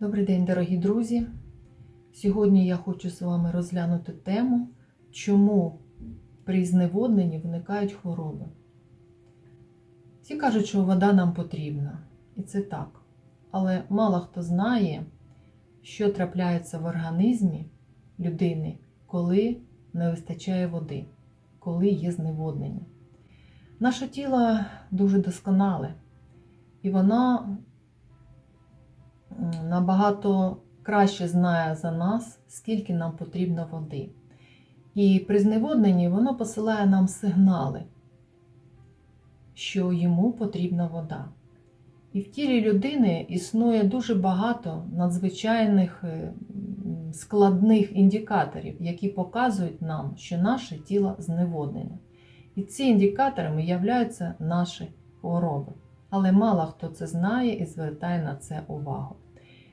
Добрий день, дорогі друзі! Сьогодні я хочу з вами розглянути тему, чому при зневодненні виникають хвороби. Всі кажуть, що вода нам потрібна, і це так. Але мало хто знає, що трапляється в організмі людини, коли не вистачає води, коли є зневоднення. Наше тіло дуже досконале, і воно м, набагато краще знає за нас, скільки нам потрібно води. І при зневодненні воно посилає нам сигнали, що йому потрібна вода. І в тілі людини існує дуже багато надзвичайних е, складних індикаторів, які показують нам, що наше тіло зневоднене. І ці індикаторами являються наші хвороби. Але мало хто це знає і звертає на це увагу.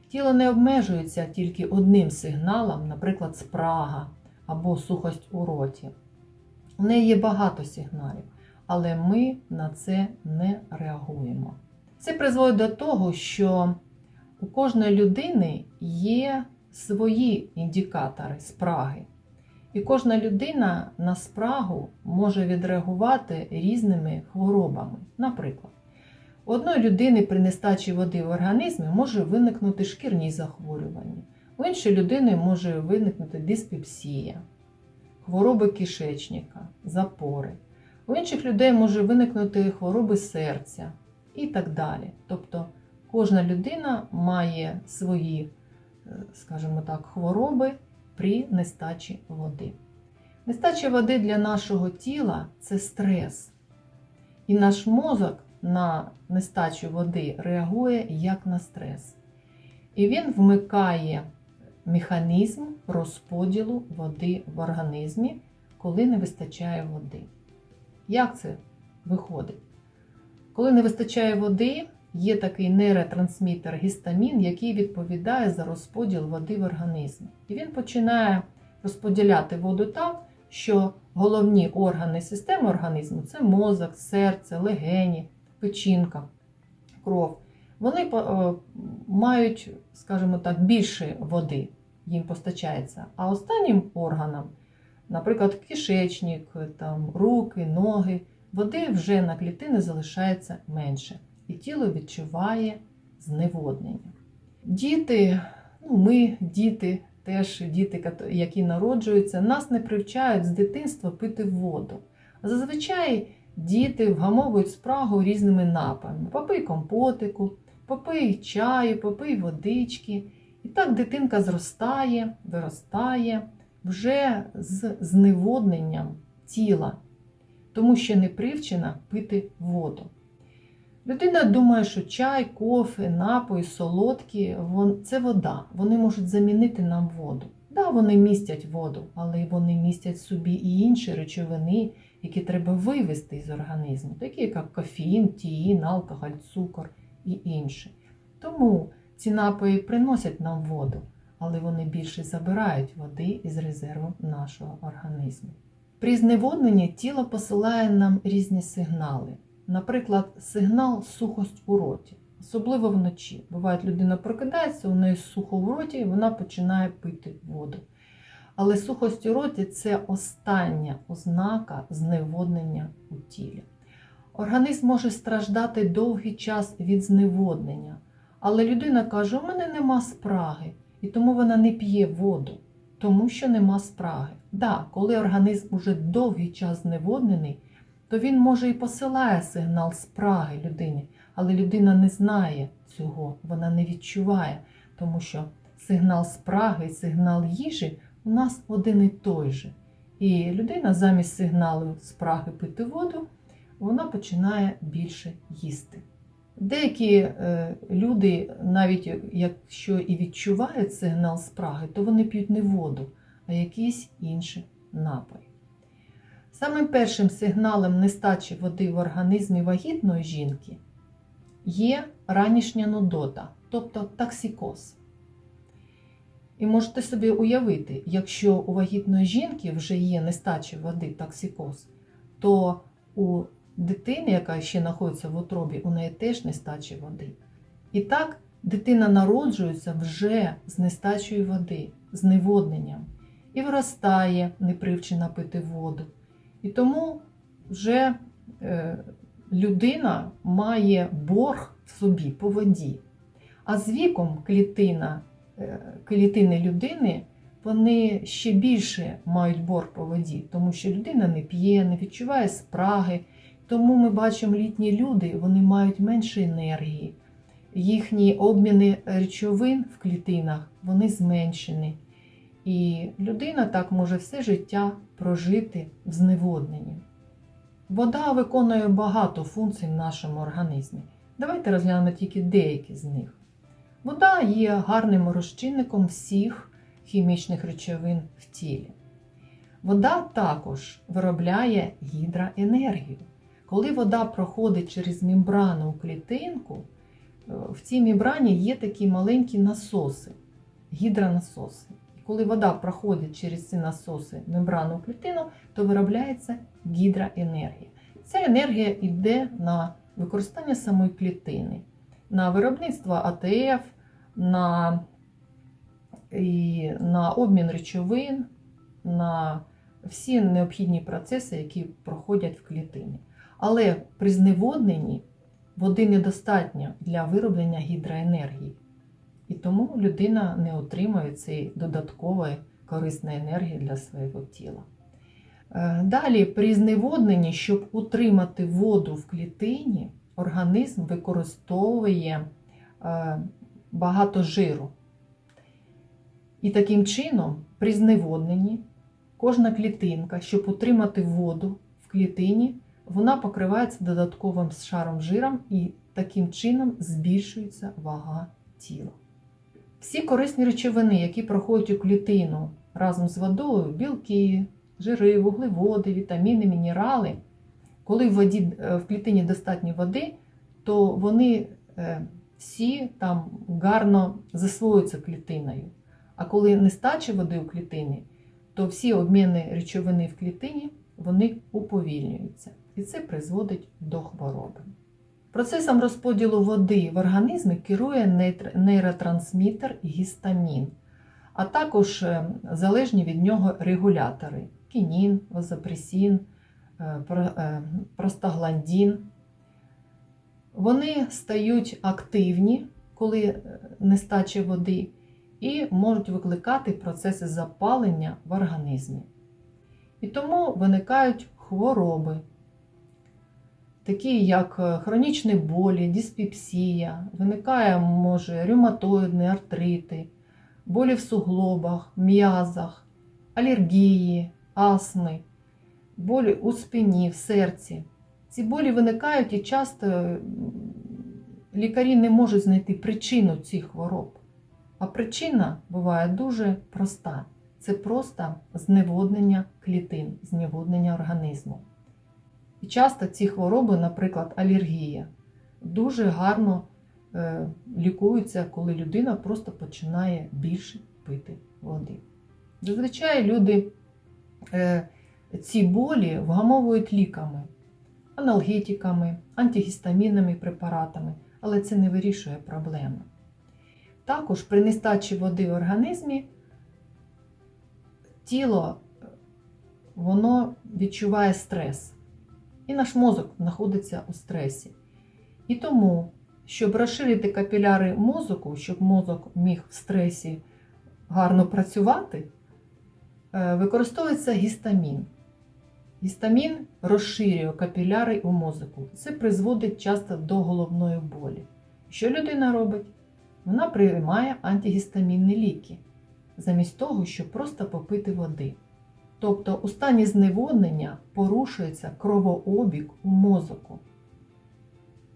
Тіло не обмежується тільки одним сигналом, наприклад, спрага або сухость у роті. У неї є багато сигналів, але ми на це не реагуємо. Це призводить до того, що у кожної людини є свої індикатори спраги. І кожна людина на спрагу може відреагувати різними хворобами. Наприклад, у одної людини при нестачі води в організмі може виникнути шкірні захворювання, у іншої людини може виникнути диспепсія, хвороби кишечника, запори. У інших людей може виникнути хвороби серця і так далі. Тобто кожна людина має свої, е, скажімо так, хвороби при нестачі води. Нестача води для нашого тіла це стрес. І наш мозок на нестачу води реагує як на стрес. І він вмикає механізм розподілу води в організмі, коли не вистачає води. Як це виходить? Коли не вистачає води, є такий нейротрансмітер гістамін, який відповідає за розподіл води в організмі. І він починає розподіляти воду так, що головні органи системи організму це мозок, серце, легені, печінка, кров. Вони е, мають, скажімо так, більше води їм постачається. А останнім органам, наприклад, кишечник, там, руки, ноги, води вже на клітини залишається менше. І тіло відчуває зневоднення. Діти, ну ми, діти, теж діти, які народжуються, нас не привчають з дитинства пити воду. Зазвичай діти вгамовують спрагу різними напаями: попий компотику, попий чаю, попий водички. І так дитинка зростає, виростає вже з зневодненням тіла, тому що не привчена пити воду. Людина думає, що чай, кофе, напої, солодкі це вода. Вони можуть замінити нам воду. Да, вони містять воду, але вони містять собі і інші речовини, які треба вивести з організму, такі як кофеїн, тіїн, алкоголь, цукор і інше. Тому ці напої приносять нам воду, але вони більше забирають води із резерву нашого організму. При зневодненні тіло посилає нам різні сигнали. Наприклад, сигнал сухость у роті, особливо вночі. Буває, людина прокидається, у неї сухо в роті, і вона починає пити воду. Але сухость у роті це остання ознака зневоднення у тілі. Організм може страждати довгий час від зневоднення, але людина каже: у мене нема спраги, і тому вона не п'є воду, тому що нема спраги. Да, коли організм уже довгий час зневоднений, то він може і посилає сигнал спраги людині, але людина не знає цього, вона не відчуває, тому що сигнал спраги і сигнал їжі у нас один і той же. І людина замість сигналу спраги пити воду, вона починає більше їсти. Деякі е, люди, навіть якщо і відчувають сигнал спраги, то вони п'ють не воду, а якийсь інший напій. Самим першим сигналом нестачі води в організмі вагітної жінки є ранішня нудота, тобто токсикоз. І можете собі уявити, якщо у вагітної жінки вже є нестача води токсикоз, то у дитини, яка ще знаходиться в утробі, у неї теж нестача води. І так дитина народжується вже з нестачею води, з неводненням і виростає, не привчена пити воду. І тому вже е, людина має борг в собі по воді. А з віком клітина, клітини людини вони ще більше мають борг по воді, тому що людина не п'є, не відчуває спраги. Тому ми бачимо літні люди, вони мають менше енергії. Їхні обміни речовин в клітинах вони зменшені. І людина так може все життя прожити в зневодненні. Вода виконує багато функцій в нашому організмі. Давайте розглянемо тільки деякі з них. Вода є гарним розчинником всіх хімічних речовин в тілі. Вода також виробляє гідроенергію. Коли вода проходить через мембрану клітинку, е, в цій мембрані є такі маленькі насоси, гідронасоси. І коли вода проходить через ці насоси мембрану клітину, то виробляється гідроенергія. Ця енергія йде на використання самої клітини, на виробництво АТФ, на, і на обмін речовин, на всі необхідні процеси, які проходять в клітині. Але при зневодненні води недостатньо для вироблення гідроенергії. І тому людина не отримує цієї додаткової корисної енергії для свого тіла. Е, Далі, при зневодненні, щоб утримати воду в клітині, організм використовує е, багато жиру. І таким чином, при зневодненні, кожна клітинка, щоб утримати воду в клітині, вона покривається додатковим шаром жиром і таким чином збільшується вага тіла. Всі корисні речовини, які проходять у клітину разом з водою, білки, жири, вуглеводи, вітаміни, мінерали, коли в, воді, е, в клітині достатньо води, то вони е, всі там гарно засвоюються клітиною. А коли нестача води у клітині, то всі обміни речовини в клітині вони уповільнюються. І це призводить до хвороби. Процесом розподілу води в організмі керує нейротрансмітер гістамін, а також е, залежні від нього регулятори кінін, вазопресін, е, е, простагландін. Вони стають активні, коли е, нестача води, і можуть викликати процеси запалення в організмі. І тому виникають хвороби, такі як е, хронічні болі, диспепсія, виникає може ревматоїдні артрити, болі в суглобах, м'язах, алергії, астми, болі у спині, в серці. Ці болі виникають і часто лікарі не можуть знайти причину цих хвороб. А причина буває дуже проста. Це просто зневоднення клітин, зневоднення організму. І часто ці хвороби, наприклад, алергія, дуже гарно е, лікуються, коли людина просто починає більше пити води. Зазвичай люди е, ці болі вгамовують ліками, аналгетиками, антигістамінними препаратами, але це не вирішує проблеми. Також при нестачі води в організмі тіло воно відчуває стрес. І наш мозок знаходиться у стресі. І тому, щоб розширити капіляри мозку, щоб мозок міг в стресі гарно працювати, е, використовується гістамін. Гістамін розширює капіляри у мозку. Це призводить часто до головної болі. Що людина робить? Вона приймає антигістамінні ліки, замість того, щоб просто попити води. Тобто у стані зневоднення порушується кровообіг у мозоку.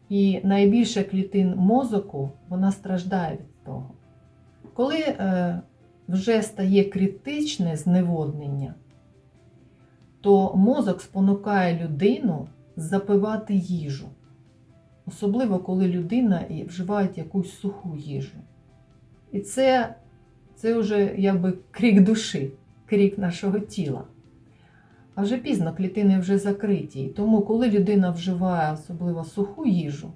І найбільше клітин мозоку вона страждає від того. Коли е, вже стає критичне зневоднення, то мозок спонукає людину запивати їжу. Особливо, коли людина вживає якусь суху їжу. І це, це вже якби крик душі, крик нашого тіла. А вже пізно клітини вже закриті. Тому, коли людина вживає особливо суху їжу,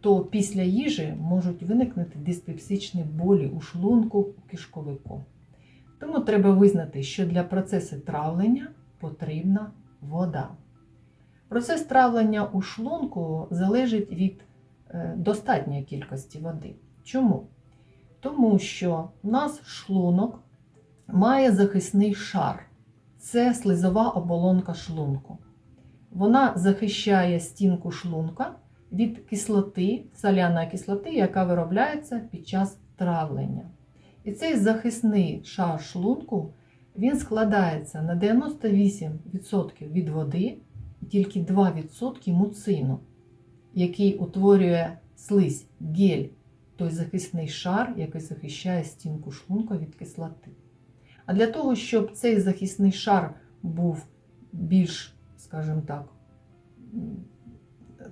то після їжі можуть виникнути диспепсичні болі у шлунку, у кишковику. Тому треба визнати, що для процесу травлення потрібна вода. Процес травлення у шлунку залежить від е, достатньої кількості води. Чому? Тому що у нас шлунок має захисний шар. Це слизова оболонка шлунку. Вона захищає стінку шлунка від кислоти, соляної кислоти, яка виробляється під час травлення. І цей захисний шар шлунку він складається на 98% від води і тільки 2% муцину, який утворює слизь, гель, той захисний шар, який захищає стінку шлунка від кислоти. А для того, щоб цей захисний шар був більш, скажімо так,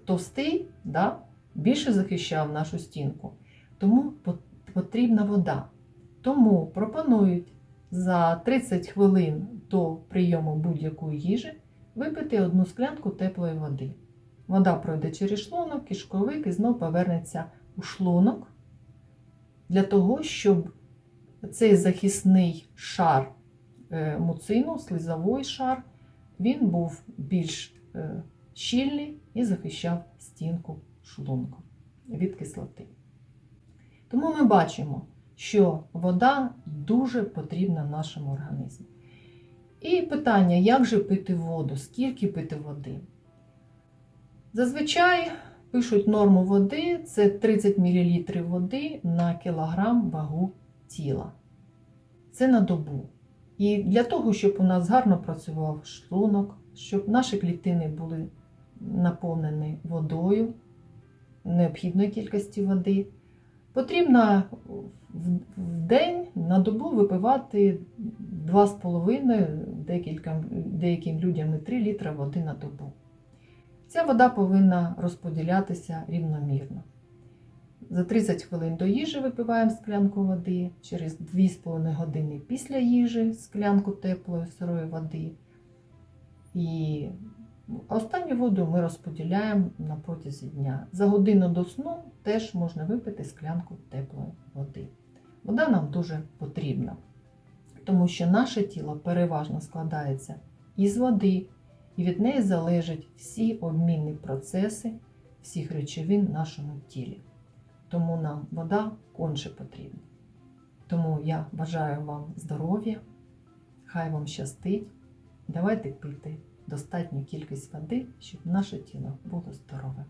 товстий, да, більше захищав нашу стінку, тому потрібна вода. Тому пропонують за 30 хвилин до прийому будь-якої їжі випити одну склянку теплої води. Вода пройде через шлунок, кишковик і знов повернеться у шлунок для того, щоб цей захисний шар е, муцину, слизовий шар, він був більш е, щільний і захищав стінку шлунку від кислоти. Тому ми бачимо, що вода дуже потрібна нашому організму. І питання, як же пити воду, скільки пити води? Зазвичай пишуть норму води це 30 мл води на кілограм вагу тіла. Це на добу. І для того, щоб у нас гарно працював шлунок, щоб наші клітини були наповнені водою, необхідної кількості води, потрібно в- день на добу випивати 2,5, декілька, деяким людям і 3 літра води на добу. Ця вода повинна розподілятися рівномірно. За 30 хвилин до їжі випиваємо склянку води, через 2,5 години після їжі склянку теплої сирої води. І останню воду ми розподіляємо на протязі дня. За годину до сну теж можна випити склянку теплої води. Вода нам дуже потрібна, тому що наше тіло переважно складається із води, і від неї залежать всі обмінні процеси всіх речовин в нашому тілі. Тому нам вода конче потрібна. Тому я бажаю вам здоров'я, хай вам щастить. Давайте пити достатню кількість води, щоб наше тіло було здорове.